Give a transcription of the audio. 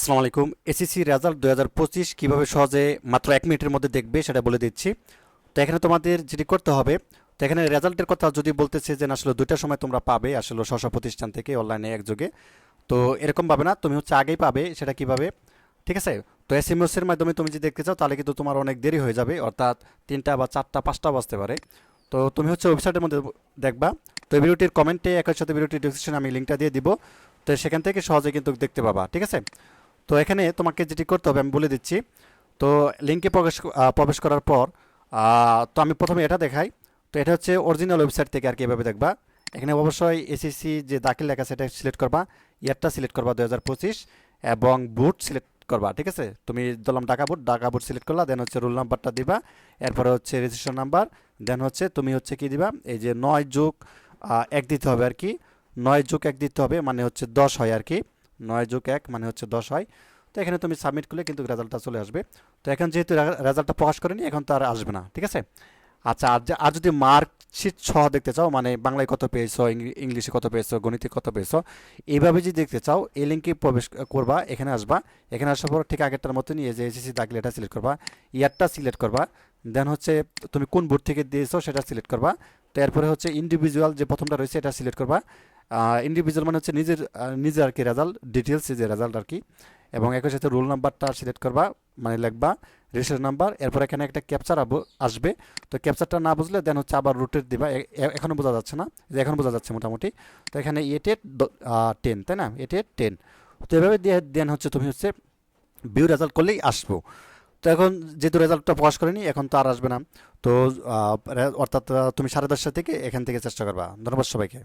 আসসালামু আলাইকুম। SSC result দু হাজার পঁচিশ কীভাবে সহজে মাত্র এক মিনিটের মধ্যে দেখবে সেটা বলে দিচ্ছি। তো এখানে তোমাদের যেটি করতে হবে, তো এখানে রেজাল্টের কথা যদি বলতেছে যে আসলে দুইটা সময় তোমরা পাবে আসলে স্ব প্রতিষ্ঠান থেকে অনলাইনে একযোগে, তো এরকম পাবে না, তুমি হচ্ছে আগেই পাবে সেটা কীভাবে, ঠিক আছে? তো এস এম এর মাধ্যমে তুমি যদি দেখতে চাও, তাহলে কিন্তু তোমার অনেক দেরি হয়ে যাবে, অর্থাৎ তিনটা বা চারটা, পাঁচটা বাজতে পারে। তো তুমি হচ্ছে ওয়েবসাইটের মধ্যে দেখবা, তো ভিডিওটির কমেন্টে, একই সাথে ভিডিওটির ডিসক্রিপশনে আমি লিঙ্কটা দিয়ে দিব, তো সেখান থেকে সহজে কিন্তু দেখতে পাবা, ঠিক আছে? তো এখানে তোমাকে যেটি করতে হবে, আমি বলে দিচ্ছি। তো লিঙ্কে প্রবেশ প্রবেশ করার পর তো আমি প্রথমে এটা দেখাই। তো এটা হচ্ছে অরিজিনাল ওয়েবসাইট থেকে আর কি এভাবে দেখবা। এখানে অবশ্যই এসএসসি যে দাখিল লেখা, সেটা সিলেক্ট করবা। ইয়ারটা সিলেক্ট করবা দু এবং বুট সিলেক্ট করবা, ঠিক আছে? তুমি ধরলাম ঢাকা বুট ঢাকা বুট সিলেক্ট করলা দেন হচ্ছে রোল নাম্বারটা দিবা। এরপরে হচ্ছে রেজিস্ট্রেশন নাম্বার দেন হচ্ছে তুমি হচ্ছে কি দিবা? এই যে নয় যোগ এক দিতে হবে আর কি। নয় যোগ এক দিতে হবে মানে হচ্ছে দশ হয় আর কি। নয় যোগ এক মানে হচ্ছে দশ হয়। তো এখানে তুমি সাবমিট করলে কিন্তু রেজাল্টটা চলে আসবে। তো এখন যেহেতু রেজাল্টটা প্রকাশ করেনি, এখন তো আর আসবে না, ঠিক আছে? আচ্ছা আর আর যদি মার্কশিট সহ দেখতে চাও মানে বাংলায় কত পেয়েছ ইংলিশে কত পেয়েছ, গণিতে কত পেয়েছ এইভাবে যদি দেখতে চাও, এই লিঙ্কে প্রবেশ করবা, এখানে আসবা। এখানে আসার পর ঠিক আগেরটার মতনই নিয়ে যে এসএসসি দাখিল এটা সিলেক্ট করবা, ইয়ারটা সিলেক্ট করবা। দেন হচ্ছে তুমি কোন বোর্ড থেকে দিয়েছ, সেটা সিলেক্ট করবা। তো এরপরে হচ্ছে ইন্ডিভিজুয়াল যে প্রথমটা রয়েছে, এটা সিলেক্ট করবা। ইন্ডিভিজুয়াল মানে হচ্ছে নিজের নিজের আর কি রেজাল্ট ডিটেলস যে রেজাল্ট আর কি। এবং একই সাথে রোল নাম্বারটা সিলেক্ট করবা মানে লিখবা রেজিস্ট্রেশন নাম্বার এরপর এখানে একটা ক্যাপচার আসবে। তো ক্যাপচারটা না বুঝলে দেন হচ্ছে আবার রুটের দিবা। এ- এ- বোঝা যাচ্ছে না, যে এখন বোঝা যাচ্ছে মোটামুটি। তো এখানে এট এট টেন তাই না? এট এট টেন তো এভাবে দিয়ে দেন হচ্ছে তুমি হচ্ছে বিউ রেজাল্ট করলেই আসব। তো এখন যেহেতু রেজাল্টটা প্রকাশ করেনি, এখন তো আর আসবে না। তো অর্থাৎ তুমি সাড়ে দশটা থেকে এখান থেকে চেষ্টা করবা। ধন্যবাদ সবাইকে।